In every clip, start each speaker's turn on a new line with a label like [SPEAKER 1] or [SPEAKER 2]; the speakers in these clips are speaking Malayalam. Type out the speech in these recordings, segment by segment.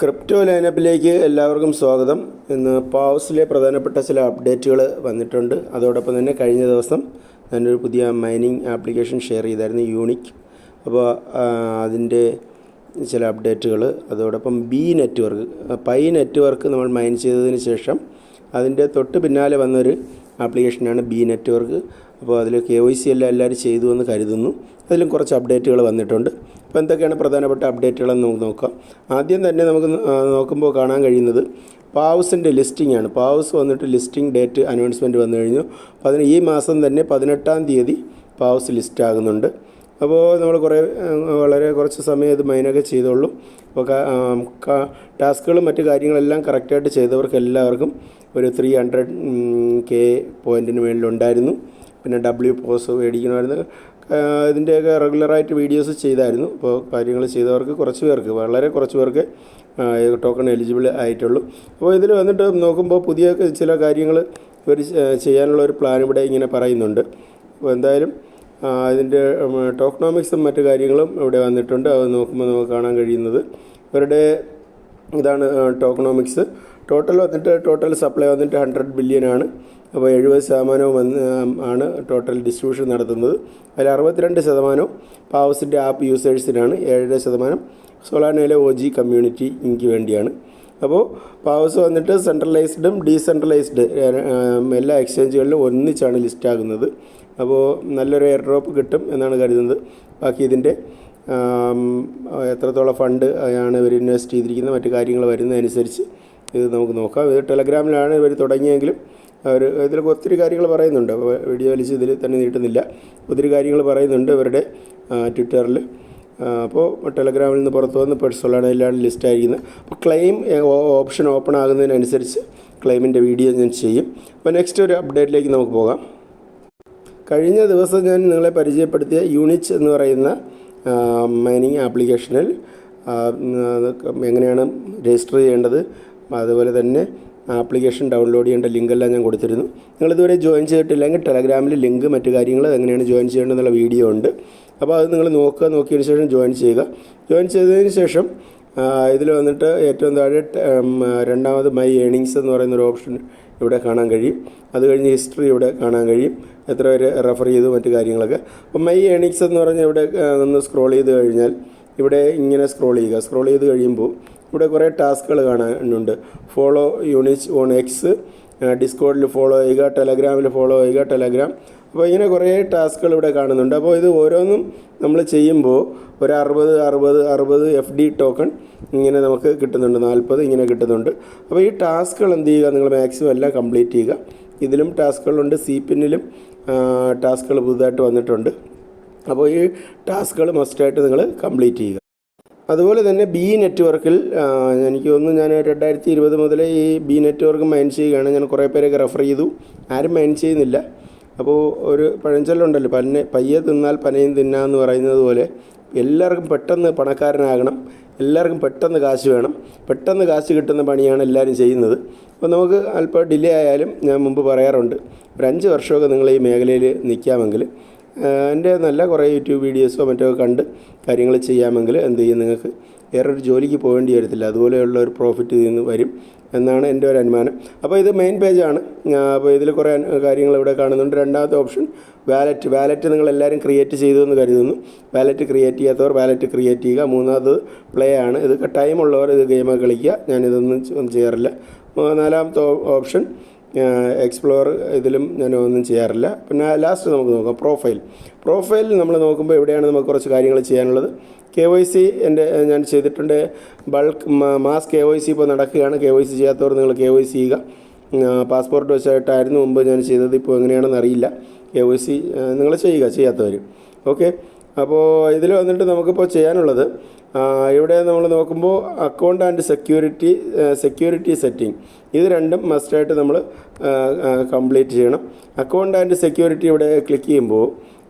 [SPEAKER 1] ക്രിപ്റ്റോ ലൈനപ്പിലേക്ക് എല്ലാവർക്കും സ്വാഗതം. ഇന്ന് പാവസിലെ പ്രധാനപ്പെട്ട ചില അപ്ഡേറ്റുകൾ വന്നിട്ടുണ്ട്. അതോടൊപ്പം തന്നെ കഴിഞ്ഞ ദിവസം ഞാനൊരു പുതിയ മൈനിങ് ആപ്ലിക്കേഷൻ ഷെയർ ചെയ്തായിരുന്നു യൂണിക്. അപ്പോൾ അതിന്റെ ചില അപ്ഡേറ്റുകൾ അതോടൊപ്പം ബി നെറ്റ്വർക്ക് പൈ നെറ്റ്വർക്ക് നമ്മൾ മൈൻ ചെയ്തതിന് ശേഷം അതിന്റെ തൊട്ട് പിന്നാലെ വന്നൊരു ആപ്ലിക്കേഷനാണ് ബി നെറ്റ്വർക്ക്. അപ്പോൾ അതിൽ കെ വൈ സി എല്ലാം എല്ലാവരും ചെയ്തു എന്ന് കരുതുന്നു. അതിലും കുറച്ച് അപ്ഡേറ്റുകൾ വന്നിട്ടുണ്ട്. അപ്പോൾ എന്തൊക്കെയാണ് പ്രധാനപ്പെട്ട അപ്ഡേറ്റുകളെന്ന് നമുക്ക് നോക്കാം. ആദ്യം തന്നെ നമുക്ക് നോക്കുമ്പോൾ കാണാൻ കഴിയുന്നത് പാവസിന്റെ ലിസ്റ്റിംഗ് ആണ് പാവസ് വന്നിട്ട് ലിസ്റ്റിംഗ് ഡേറ്റ് അനൗൺസ്മെന്റ് വന്നു കഴിഞ്ഞു. അപ്പോൾ ഈ മാസം തന്നെ പതിനെട്ടാം തീയതി പാവസ് ലിസ്റ്റ് ആകുന്നുണ്ട് അപ്പോൾ നമ്മൾ കുറേ വളരെ കുറച്ച് സമയം ഇത് മൈനൊക്കെ ചെയ്തോളൂ അപ്പോൾ ടാസ്കുകളും മറ്റു കാര്യങ്ങളെല്ലാം കറക്റ്റായിട്ട് ചെയ്തവർക്ക് എല്ലാവർക്കും ഒരു ത്രീ ഹൺഡ്രഡ് കെ പോയിന്റിന് മേളിലുണ്ടായിരുന്നു. പിന്നെ ഡബ്ല്യു പോസ് മേടിക്കണമായിരുന്നു. ഇതിന്റെയൊക്കെ റെഗുലറായിട്ട് വീഡിയോസ് ചെയ്തായിരുന്നു. അപ്പോൾ കാര്യങ്ങൾ ചെയ്തവർക്ക് കുറച്ച് പേർക്ക് വളരെ കുറച്ച് പേർക്ക് ടോക്കൺ എലിജിബിൾ ആയിട്ടുള്ളൂ. അപ്പോൾ ഇതിൽ വന്നിട്ട് നോക്കുമ്പോൾ പുതിയ ചില കാര്യങ്ങൾ ഇവർ ചെയ്യാനുള്ള ഒരു പ്ലാൻ ഇവിടെ ഇങ്ങനെ പറയുന്നുണ്ട്. അപ്പോൾ എന്തായാലും അതിന്റെ ടോക്കണോമിക്സും മറ്റു കാര്യങ്ങളും ഇവിടെ വന്നിട്ടുണ്ട്. അത് നോക്കുമ്പോൾ നമുക്ക് കാണാൻ കഴിയുന്നത്. ഇവരുടെ ഇതാണ് ടോക്കണോമിക്സ് ടോട്ടൽ വന്നിട്ട് ടോട്ടൽ സപ്ലൈ വന്നിട്ട് ഹൺഡ്രഡ് ആണ്. അപ്പോൾ എഴുപത് ശതമാനവും വന്ന് ആണ് ടോട്ടൽ ഡിസ്ട്രിബ്യൂഷൻ നടത്തുന്നത്. അതിൽ അറുപത്തിരണ്ട് ശതമാനവും പാവസിന്റെ ആപ്പ് യൂസേഴ്സിനാണ് ഏഴര ശതമാനം സോളാനയിലെ ഒ ജി കമ്മ്യൂണിറ്റി എനിക്ക് വേണ്ടിയാണ്. അപ്പോൾ പാവസ് വന്നിട്ട് സെൻട്രലൈസ്ഡും ഡീസെൻട്രലൈസ്ഡ് എല്ലാ എക്സ്ചേഞ്ചുകളിലും ഒന്നിച്ചാണ് ലിസ്റ്റാകുന്നത് അപ്പോൾ നല്ലൊരു എയർ ഡ്രോപ്പ് കിട്ടും എന്നാണ് കരുതുന്നത്. ബാക്കി ഇതിന്റെ എത്രത്തോളം ഫണ്ട് ആണ് ഇവർ ഇൻവെസ്റ്റ് ചെയ്തിരിക്കുന്നത് മറ്റു കാര്യങ്ങൾ വരുന്നതനുസരിച്ച് ഇത് നമുക്ക് നോക്കാം. ഇത് ടെലഗ്രാമിലാണ് ഇവർ തുടങ്ങിയെങ്കിലും അവർ ഇതിലൊക്കെ ഒത്തിരി കാര്യങ്ങൾ പറയുന്നുണ്ട്. അപ്പോൾ വീഡിയോ വലിച്ച് ഇതിൽ തന്നെ നീട്ടുന്നില്ല. ഒത്തിരി കാര്യങ്ങൾ പറയുന്നുണ്ട് ഇവരുടെ ട്വിറ്ററിൽ. അപ്പോൾ ടെലഗ്രാമിൽ നിന്ന് പുറത്തു വന്ന് പേഴ്സണലാണ് ലിസ്റ്റ് ആയിരിക്കുന്നത് അപ്പോൾ ക്ലെയിം ഓപ്ഷൻ ഓപ്പൺ ആകുന്നതിനനുസരിച്ച് ക്ലെയിമിന്റെ വീഡിയോ ഞാൻ ചെയ്യും. അപ്പോൾ നെക്സ്റ്റ് ഒരു അപ്ഡേറ്റിലേക്ക് നമുക്ക് പോകാം. കഴിഞ്ഞ ദിവസം ഞാൻ നിങ്ങളെ പരിചയപ്പെടുത്തിയ യൂണിച്ച് എന്ന് പറയുന്ന മൈനിങ് ആപ്ലിക്കേഷനിൽ എങ്ങനെയാണ് രജിസ്റ്റർ ചെയ്യേണ്ടത് അതുപോലെ തന്നെ ആപ്ലിക്കേഷൻ ഡൗൺലോഡ് ചെയ്യേണ്ട ലിങ്കെല്ലാം ഞാൻ കൊടുത്തിരുന്നു. നിങ്ങളിതുവരെ ജോയിൻ ചെയ്തിട്ടില്ലെങ്കിൽ ടെലഗ്രാമിൽ ലിങ്ക് മറ്റു കാര്യങ്ങൾ എങ്ങനെയാണ് ജോയിൻ ചെയ്യേണ്ടതെന്നുള്ള വീഡിയോ ഉണ്ട്. അപ്പോൾ അത് നിങ്ങൾ നോക്കുക നോക്കിയതിന് ശേഷം ജോയിൻ ചെയ്യുക. ജോയിൻ ചെയ്തതിന് ശേഷം ഇതിൽ വന്നിട്ട് ഏറ്റവും താഴെ രണ്ടാമത് മൈ ഏണിങ്സ് എന്ന് പറയുന്ന ഒരു ഓപ്ഷൻ ഇവിടെ കാണാൻ കഴിയും. അത് കഴിഞ്ഞ് ഹിസ്റ്ററി ഇവിടെ കാണാൻ കഴിയും. എത്ര പേര് റെഫർ ചെയ്തു മറ്റു കാര്യങ്ങളൊക്കെ. അപ്പോൾ മൈ ഏണിങ്സ് എന്ന് പറഞ്ഞാൽ ഇവിടെ നിന്ന് സ്ക്രോൾ ചെയ്ത് കഴിഞ്ഞാൽ ഇവിടെ ഇങ്ങനെ സ്ക്രോൾ ചെയ്യുക. സ്ക്രോൾ ചെയ്ത് കഴിയുമ്പോൾ ഇവിടെ കുറേ ടാസ്കുകൾ കാണാനുണ്ട്. ഫോളോ യൂണിറ്റ് ഓൺ എക്സ് ഡിസ്കോഡിൽ ഫോളോ ചെയ്യുക ടെലഗ്രാമിൽ ഫോളോ ചെയ്യുക ടെലഗ്രാം അപ്പോൾ ഇങ്ങനെ കുറേ ടാസ്കുകൾ ഇവിടെ കാണുന്നുണ്ട്. അപ്പോൾ ഇത് ഓരോന്നും നമ്മൾ ചെയ്യുമ്പോൾ ഒരു അറുപത് അറുപത് അറുപത് എഫ് ഡി ടോക്കൺ ഇങ്ങനെ നമുക്ക് കിട്ടുന്നുണ്ട്. നാൽപ്പത് ഇങ്ങനെ കിട്ടുന്നുണ്ട്. അപ്പോൾ ഈ ടാസ്കുകൾ എന്ത് ചെയ്യുക? നിങ്ങൾ മാക്സിമം എല്ലാം കംപ്ലീറ്റ് ചെയ്യുക. ഇതിലും ടാസ്കുകളുണ്ട്. സി പിന്നിലും ടാസ്കുകൾ പുതുതായിട്ട് വന്നിട്ടുണ്ട്. അപ്പോൾ ഈ ടാസ്കുകൾ മസ്റ്റായിട്ട് നിങ്ങൾ കംപ്ലീറ്റ് ചെയ്യുക. അതുപോലെ തന്നെ ബി നെറ്റ്വർക്കിൽ എനിക്ക് തോന്നുന്നു ഞാൻ രണ്ടായിരത്തി ഇരുപത് മുതൽ ഈ ബി നെറ്റ്വർക്ക് മൈൻ ചെയ്യുകയാണ്. ഞാൻ കുറേ പേരൊക്കെ റെഫർ ചെയ്തു. ആരും മൈൻ ചെയ്യുന്നില്ല. അപ്പോൾ ഒരു പഴഞ്ചൊല്ലുണ്ടല്ലോ പന്നെ പയ്യെ തിന്നാൽ പനയും തിന്നാന്ന് പറയുന്നത് പോലെ എല്ലാവർക്കും പെട്ടെന്ന് പണക്കാരനാകണം എല്ലാവർക്കും പെട്ടെന്ന് കാശ് വേണം പെട്ടെന്ന് കാശ് കിട്ടുന്ന പണിയാണ് എല്ലാവരും ചെയ്യുന്നത്. അപ്പോൾ നമുക്ക് അല്പം ഡിലേ ആയാലും ഞാൻ മുമ്പ് പറയാറുണ്ട് ഒരു അഞ്ച് വർഷമൊക്കെ നിങ്ങൾ ഈ മേഖലയിൽ നിൽക്കാമെങ്കിൽ എന്റെ നല്ല കുറേ യൂട്യൂബ് വീഡിയോസോ മറ്റോ കണ്ട് കാര്യങ്ങൾ ചെയ്യാമെങ്കിൽ എന്ത് ചെയ്യും നിങ്ങൾക്ക് വേറൊരു ജോലിക്ക് പോകേണ്ടി വരത്തില്ല. അതുപോലെയുള്ള ഒരു പ്രോഫിറ്റ് ഇതിൽ നിന്ന് വരും എന്നാണ് എന്റെ ഒരു അനുമാനം. അപ്പോൾ ഇത് മെയിൻ പേജാണ് അപ്പോൾ ഇതിൽ കുറേ കാര്യങ്ങൾ ഇവിടെ കാണുന്നുണ്ട്. രണ്ടാമത്തെ ഓപ്ഷൻ വാലറ്റ് വാലറ്റ് നിങ്ങൾ എല്ലാവരും ക്രിയേറ്റ് ചെയ്തു എന്ന് കരുതുന്നു. വാലറ്റ് ക്രിയേറ്റ് ചെയ്യാത്തവർ വാലറ്റ് ക്രിയേറ്റ് ചെയ്യുക. മൂന്നാമത് പ്ലേ ആണ്. ഇത് ടൈമുള്ളവർ ഇത് ഗെയിമൊക്കെ കളിക്കുക. ഞാനിതൊന്നും ചെയ്യാറില്ല. നാലാമത്തെ ഓപ്ഷൻ എക്സ്പ്ലോർ ഇതിലും ഞാൻ ഒന്നും ചെയ്യാറില്ല. പിന്നെ ലാസ്റ്റ് നമുക്ക് നോക്കാം പ്രൊഫൈൽ പ്രൊഫൈൽ നമ്മൾ നോക്കുമ്പോൾ എവിടെയാണ് നമുക്ക് കുറച്ച് കാര്യങ്ങൾ ചെയ്യാനുള്ളത്? കെ വൈ സി എന്റെ ഞാൻ ചെയ്തിട്ടുണ്ട്. Bulk mass K Y C ഇപ്പോൾ നടക്കുകയാണ്. കെ വൈ സി ചെയ്യാത്തവർ നിങ്ങൾ കെ വൈ സി ചെയ്യുക. പാസ്പോർട്ട് വെച്ചായിട്ടായിരുന്നു മുമ്പ് ഞാൻ ചെയ്തത്. ഇപ്പോൾ എങ്ങനെയാണെന്ന് അറിയില്ല. കെ വൈ സി നിങ്ങൾ ചെയ്യുക ചെയ്യാത്തവർ. ഓക്കെ അപ്പോൾ ഇതിൽ വന്നിട്ട് നമുക്കിപ്പോൾ ചെയ്യാനുള്ളത് ഇവിടെ നമ്മൾ നോക്കുമ്പോൾ account and security security setting ഇത് രണ്ടും മസ്റ്റായിട്ട് നമ്മൾ കംപ്ലീറ്റ് ചെയ്യണം. അക്കൗണ്ട് ആൻഡ് സെക്യൂരിറ്റി ഇവിടെ ക്ലിക്ക് ചെയ്യുമ്പോൾ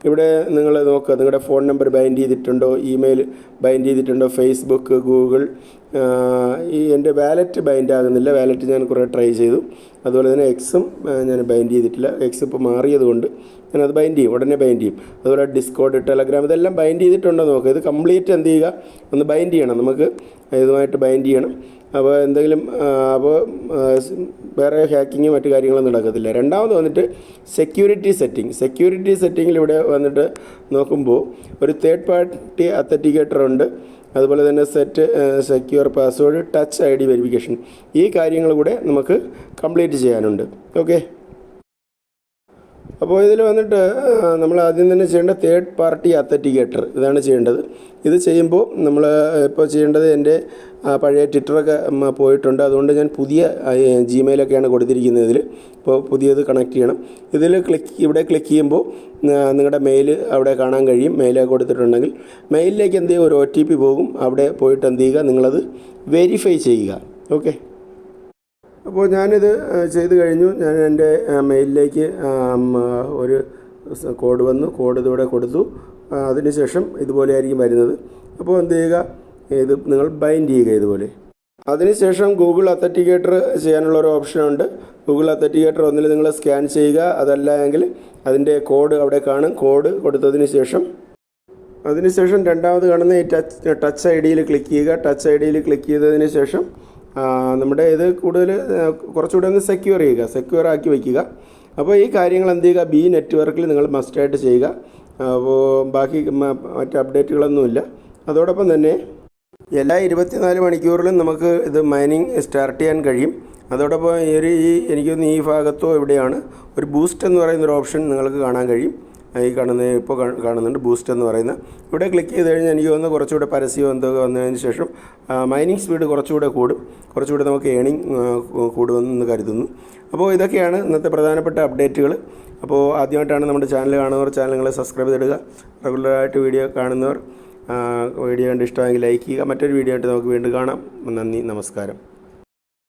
[SPEAKER 1] ഇവിടെ നിങ്ങൾ നോക്കുക നിങ്ങളുടെ ഫോൺ നമ്പർ ബൈൻഡ് ചെയ്തിട്ടുണ്ടോ ഇമെയിൽ ബൈൻഡ് ചെയ്തിട്ടുണ്ടോ ഫേസ്ബുക്ക് ഗൂഗിൾ ഈ എന്റെ വാലറ്റ് ബൈൻഡ് ആകുന്നില്ല. വാലറ്റ് ഞാൻ കുറേ ട്രൈ ചെയ്തു. അതുപോലെ തന്നെ എക്സും ഞാൻ ബൈൻഡ് ചെയ്തിട്ടില്ല. എക്സ് ഇപ്പോൾ മാറിയത് കൊണ്ട് ഞാനത് ബൈൻഡ് ചെയ്യും ഉടനെ ബൈൻഡ് ചെയ്യും. അതുപോലെ ഡിസ്കോഡ് ടെലഗ്രാം ഇതെല്ലാം ബൈൻഡ് ചെയ്തിട്ടുണ്ടോ നോക്കുക ഇത് കംപ്ലീറ്റ് എന്ത് ചെയ്യുക? ഒന്ന് ബൈൻഡ് ചെയ്യണം നമുക്ക്. ഇതുമായിട്ട് ബൈൻഡ് ചെയ്യണം. അപ്പോൾ എന്തെങ്കിലും അപ്പോൾ വേറെ ഹാക്കിങ്ങും മറ്റു കാര്യങ്ങളൊന്നും നടക്കത്തില്ല. രണ്ടാമത് വന്നിട്ട് സെക്യൂരിറ്റി സെറ്റിംഗ് സെക്യൂരിറ്റി സെറ്റിങ്ങിൽ ഇവിടെ വന്നിട്ട് നോക്കുമ്പോൾ ഒരു തേർഡ് പാർട്ടി അത്തറ്റിക്കേറ്റർ ഉണ്ട്. അതുപോലെ തന്നെ set secure password touch I D verification ഈ കാര്യങ്ങൾ കൂടെ നമുക്ക് കംപ്ലീറ്റ് ചെയ്യാനുണ്ട്. ഓക്കെ അപ്പോൾ ഇതിൽ വന്നിട്ട് നമ്മൾ ആദ്യം തന്നെ ചെയ്യേണ്ട തേർഡ് പാർട്ടി അത്തറ്റിക്കേറ്റർ ഇതാണ് ചെയ്യേണ്ടത്. ഇത് ചെയ്യുമ്പോൾ നമ്മൾ ഇപ്പോൾ ചെയ്യേണ്ടത് എന്റെ പഴയ ട്വിറ്ററൊക്കെ പോയിട്ടുണ്ട്. അതുകൊണ്ട് ഞാൻ പുതിയ ജിമെയിലൊക്കെയാണ് കൊടുത്തിരിക്കുന്നത് ഇതിൽ. ഇപ്പോൾ പുതിയത് കണക്ട് ചെയ്യണം. ഇതിൽ ക്ലിക്ക് ഇവിടെ ക്ലിക്ക് ചെയ്യുമ്പോൾ നിങ്ങളുടെ മെയിൽ അവിടെ കാണാൻ കഴിയും. മെയിൽ കൊടുത്തിട്ടുണ്ടെങ്കിൽ മെയിലിലേക്ക് എന്ത് ചെയ്യുക ഒരു ഒ ടി പി പോകും. അവിടെ പോയിട്ട് എന്ത് ചെയ്യുക? നിങ്ങളത് വെരിഫൈ ചെയ്യുക. ഓക്കെ അപ്പോൾ ഞാനിത് ചെയ്ത് കഴിഞ്ഞു. ഞാൻ എന്റെ മെയിലിലേക്ക് ഒരു കോഡ് വന്നു. കോഡ് ഇതിവിടെ കൊടുത്തു. അതിനുശേഷം ഇതുപോലെയായിരിക്കും വരുന്നത്. അപ്പോൾ എന്ത് ചെയ്യുക? ഇത് നിങ്ങൾ ബൈൻഡ് ചെയ്യുക ഇതുപോലെ. അതിനുശേഷം ഗൂഗിൾ അത്തറ്റിക്കേറ്റർ ചെയ്യാനുള്ള ഒരു ഓപ്ഷനുണ്ട് ഗൂഗിൾ അത്തറ്റിക്കേറ്റർ ഒന്നിൽ നിങ്ങൾ സ്കാൻ ചെയ്യുക. അതല്ല എങ്കിൽ അതിന്റെ കോഡ് അവിടെ കാണും. കോഡ് കൊടുത്തതിന് ശേഷം അതിനുശേഷം രണ്ടാമത് കാണുന്ന ഈ ടച്ച് ടച്ച് ഐ ഡിയിൽ ക്ലിക്ക് ചെയ്യുക. ടച്ച് ഐ ഡിയിൽ ക്ലിക്ക് ചെയ്തതിന് ശേഷം നമ്മുടെ ഇത് കൂടുതൽ കുറച്ചുകൂടെ ഒന്ന് സെക്യൂർ ചെയ്യുക സെക്യൂർ ആക്കി വയ്ക്കുക അപ്പോൾ ഈ കാര്യങ്ങൾ എന്ത് ചെയ്യുക? ബി നെറ്റ്വർക്കിൽ നിങ്ങൾ മസ്റ്റായിട്ട് ചെയ്യുക. അപ്പോൾ ബാക്കി മറ്റ് അപ്ഡേറ്റുകളൊന്നുമില്ല അതോടൊപ്പം തന്നെ എല്ലാ ഇരുപത്തിനാല് മണിക്കൂറിലും നമുക്ക് ഇത് മൈനിങ് സ്റ്റാർട്ട് ചെയ്യാൻ കഴിയും. അതോടൊപ്പം ഈ ഒരു ഈ എനിക്കൊന്ന് ഈ ഭാഗത്തോ എവിടെയാണ് ഒരു ബൂസ്റ്റ് എന്ന് പറയുന്ന ഒരു ഓപ്ഷൻ നിങ്ങൾക്ക് കാണാൻ കഴിയും. ഈ കാണുന്ന ഇപ്പോൾ കാണുന്നുണ്ട് ബൂസ്റ്റ് എന്ന് പറയുന്ന. ഇവിടെ ക്ലിക്ക് ചെയ്ത് കഴിഞ്ഞാൽ എനിക്ക് തോന്നുന്നു കുറച്ചുകൂടെ പരസ്യം എന്തൊക്കെ വന്നതിന് ശേഷം മൈനിങ് സ്പീഡ് കുറച്ചുകൂടെ കൂടും. കുറച്ചുകൂടെ നമുക്ക് ഏണിങ് കൂടുമെന്ന് കരുതുന്നു. അപ്പോൾ ഇതൊക്കെയാണ് ഇന്നത്തെ പ്രധാനപ്പെട്ട അപ്ഡേറ്റുകൾ അപ്പോൾ ആദ്യമായിട്ടാണ് നമ്മുടെ ചാനൽ കാണുന്നവർ ചാനലുകളെ സബ്സ്ക്രൈബ് ചെയ്തിടുക. റെഗുലറായിട്ട് വീഡിയോ കാണുന്നവർ വീഡിയോ കണ്ട് ഇഷ്ടമെങ്കിൽ ലൈക്ക് ചെയ്യുക. മറ്റൊരു വീഡിയോ ആയിട്ട് നമുക്ക് വീണ്ടും കാണാം. നന്ദി നമസ്കാരം.